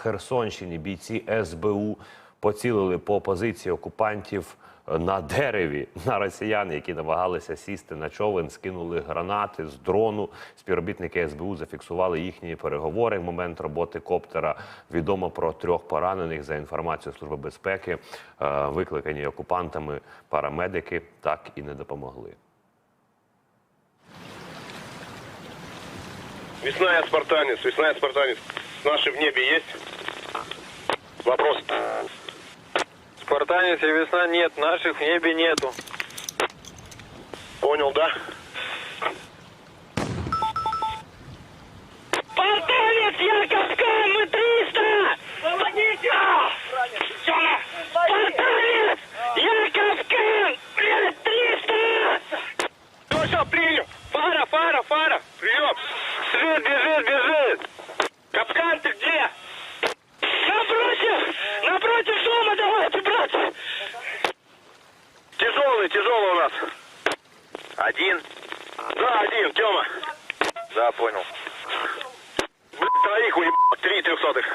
Херсонщині бійці СБУ поцілили по позиції окупантів на дереві на росіян, які намагалися сісти на човен, скинули гранати з дрону. Співробітники СБУ зафіксували їхні переговори. В момент роботи коптера відомо про трьох поранених за інформацією Служби безпеки. Е, Викликані окупантами парамедики так і не допомогли. Весна я спартанец, весна. Наши в небе есть? Вопрос. Спартанец и весна нет, наших в небе нету. Понял, да? Спартанец, Яковка, мы 300! Помогите! Тёма! Спартанец! Яковка! Блядь, 300! Все, все, принял. Фара, фара, фара. Прием. Бежит, бежит, бежит! Тяжелый, тяжелый у нас. Один? Да, один, Тёма. Да, понял. Блядь, троих уебал, три трехсотых.